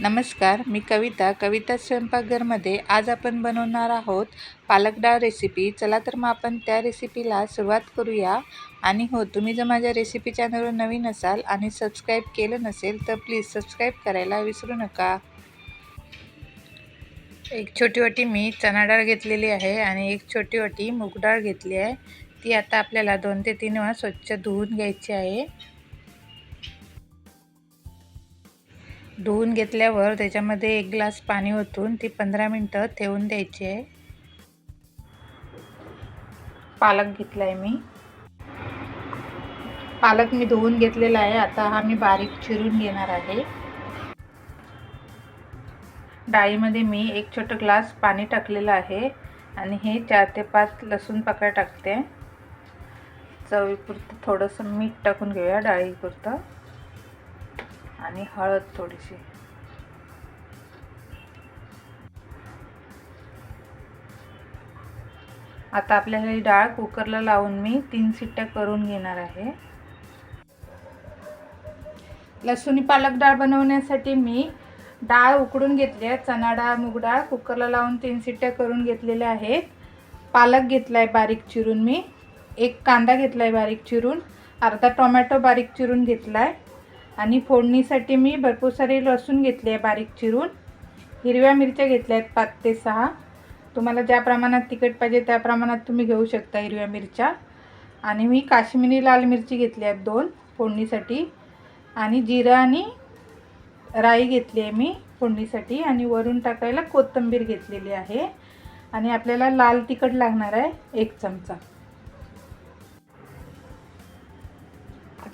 नमस्कार मी कविता. कविता स्वयंपाकघरमध्ये आज आपण बनवणार आहोत पालक डाळ रेसिपी चला तर मग आपण त्या रेसिपीला सुरुवात करूया. आणि हो तुम्ही जर माझ्या रेसिपी चॅनलवर नवीन असाल आणि सबस्क्राईब केलं नसेल तर प्लीज सबस्क्राईब करायला विसरू नका. एक छोटी वाटी मी चणा डाळ घेतलेली आहे आणि एक छोटी वाटी मूग डाळ घेतली आहे. ती आता आपल्याला दोन ते तीन वेळा स्वच्छ धुवून घ्यायची आहे. धुवून घेतल्यावर त्याच्यामध्ये एक ग्लास पाणी ओतून ती पंधरा मिनटं ठेवून द्यायची आहे. पालक घेतला आहे मी. पालक मी धुवून घेतलेला आहे. आता हा मी बारीक चिरून घेणार आहे. डाळीमध्ये मी एक छोटं ग्लास पाणी टाकलेलं आहे आणि हे चार ते पाच लसूण पाकळ्या टाकते. चवीपुरतं थोडंसं मीठ टाकून घेऊया डाळीपुरतं. आणि हळद थोडीशी. आता आपल्याला ही डाळ कुकरला लावून मी तीन सिट्ट्या करून घेणार आहे. लसूणी पालक डाळ बनवण्यासाठी मी डाळ उकडून घेतली आहे. चणा डाळ मूग डाळ कुकरला लावून तीन सिट्ट्या करून घेतलेल्या आहेत. पालक घेतला आहे बारीक चिरून मी. एक कांदा घेतला आहे बारीक चिरून. अर्धा टोमॅटो बारीक चिरून घेतला आहे आणि फोडणीसाठी मी भरपूर सारे लसूण घेतले आहे बारीक चिरून. हिरव्या मिरच्या घेतल्या आहेत पाच ते सहा. तुम्हाला ज्या प्रमाणात तिखट पाहिजे त्या प्रमाणात तुम्ही घेऊ शकता हिरव्या मिरच्या. आणि मी काश्मीरी लाल मिरची घेतली आहेत दोन फोडणीसाठी. आणि जिरं आणि राई घेतली आहे मी फोडणीसाठी. आणि वरून टाकायला कोथिंबीर घेतलेली आहे. आणि आपल्याला लाल तिखट लागणार आहे एक चमचा.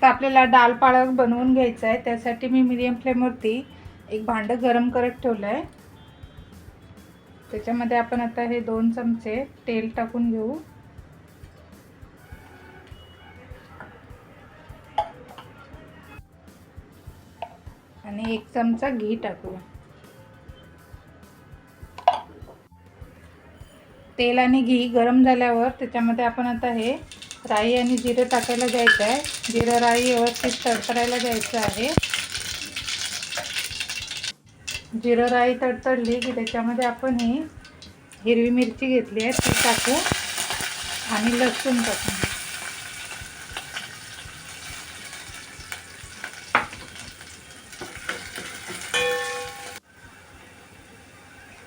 आता आपल्याला डाल पालक बनवून घ्यायचं आहे. त्यासाठी मी मिडियम फ्लेमवरती एक भांडं गरम करत ठेवलं आहे त्याच्यामध्ये आपण आता हे दोन चमचे तेल टाकून घेऊ. आणि एक चमचा घी टाकूया. तेल आणि घी गरम झाल्यावर त्याच्यामध्ये आपण आता हे राई आणि जिरं टाकायला द्यायचं आहे. जिरं राई व्यवस्थित तडतडायला द्यायचं आहे. जिरं राई तडतडली की त्याच्यामध्ये आपण ही हिरवी मिरची घेतली आहे ती टाकू आणि लसूण टाकू.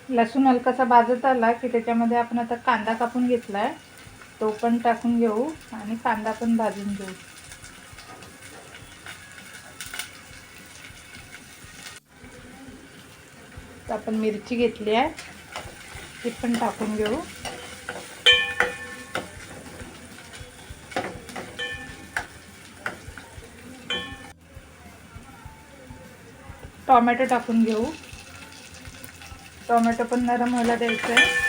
लसूण हलकासा भाजत आला की त्याच्यामध्ये आपण आता कांदा कापून घेतला आहे तो पण टाकून घेऊ आणि कांदा पण भाजून घेऊ. तर आपण मिरची घेतली आहे ती पण टाकून घेऊ. टोमॅटो टाकून घेऊ. टोमॅटो पण नरम व्हायला द्यायचं आहे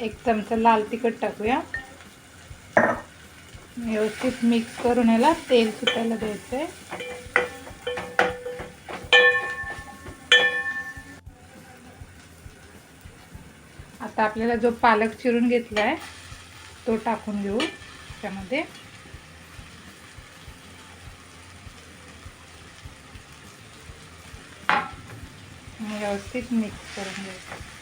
एक चमचा लाल तिखट टाकूया. व्यवस्थित मिक्स करून याला तेल सुटायला द्यायचं आहे आता आपल्याला जो पालक चिरून घेतला आहे तो टाकून घेऊ त्यामध्ये. व्यवस्थित मिक्स करून घ्यायचं.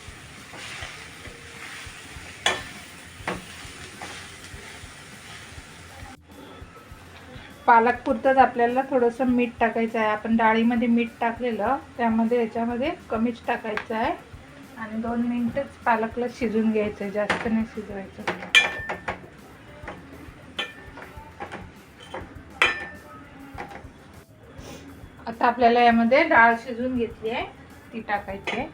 पालकपुरतंच आपल्याला थोडंसं मीठ टाकायचं आहे. आपण डाळीमध्ये मीठ टाकलेलं त्यामध्ये याच्यामध्ये कमीच टाकायचं आहे. आणि दोन मिनटंच पालकला शिजून घ्यायचं आहे जास्त नाही शिजवायचं. आता आपल्याला यामध्ये डाळ शिजून घेतली आहे ती टाकायची आहे.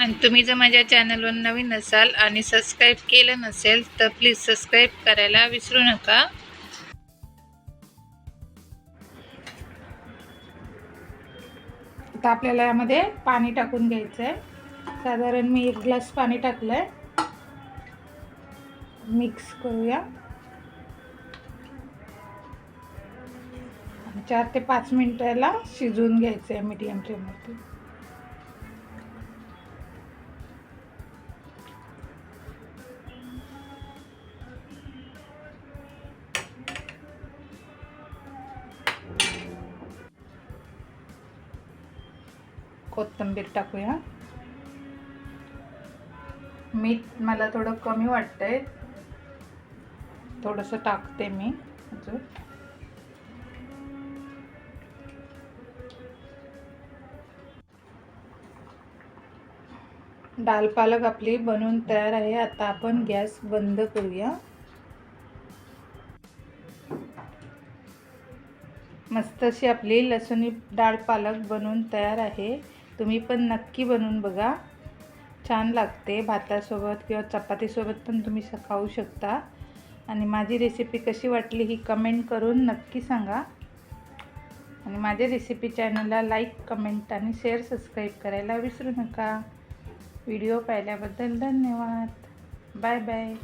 आणि तुम्ही जर माझ्या चॅनलवर नवीन असाल आणि सबस्क्राईब केलं नसेल तर प्लीज सबस्क्राईब करायला विसरू नका. आता आपल्याला यामध्ये पाणी टाकून घ्यायचं आहे साधारण मी एक ग्लास पाणी टाकलं आहे मिक्स करूया. चार ते पाच मिनटाला शिजवून घ्यायचं आहे मीडियम फ्लेमवरती. कोथिंबीर टाकूया. मीठ मला थोडं कमी वाटतंय. थोडंसं टाकते मी अजून. डाल पालक आपली बनवून तयार आहे. आता आपण गॅस बंद करूया. मस्त अशी आपली लसुणी डाळ पालक बनवून तयार आहे. तुम्ही पण नक्की बनवून बघा. छान लागते भातासोबत किंवा चपातीसोबत पण तुम्ही स- खाऊ शकता. आणि माझी रेसिपी कशी वाटली ही कमेंट करून नक्की सांगा. आणि माझ्या रेसिपी चॅनलला लाईक कमेंट आणि शेअर सबस्क्राईब करायला विसरू नका. व्हिडिओ पाहिल्याबद्दल धन्यवाद. Bye bye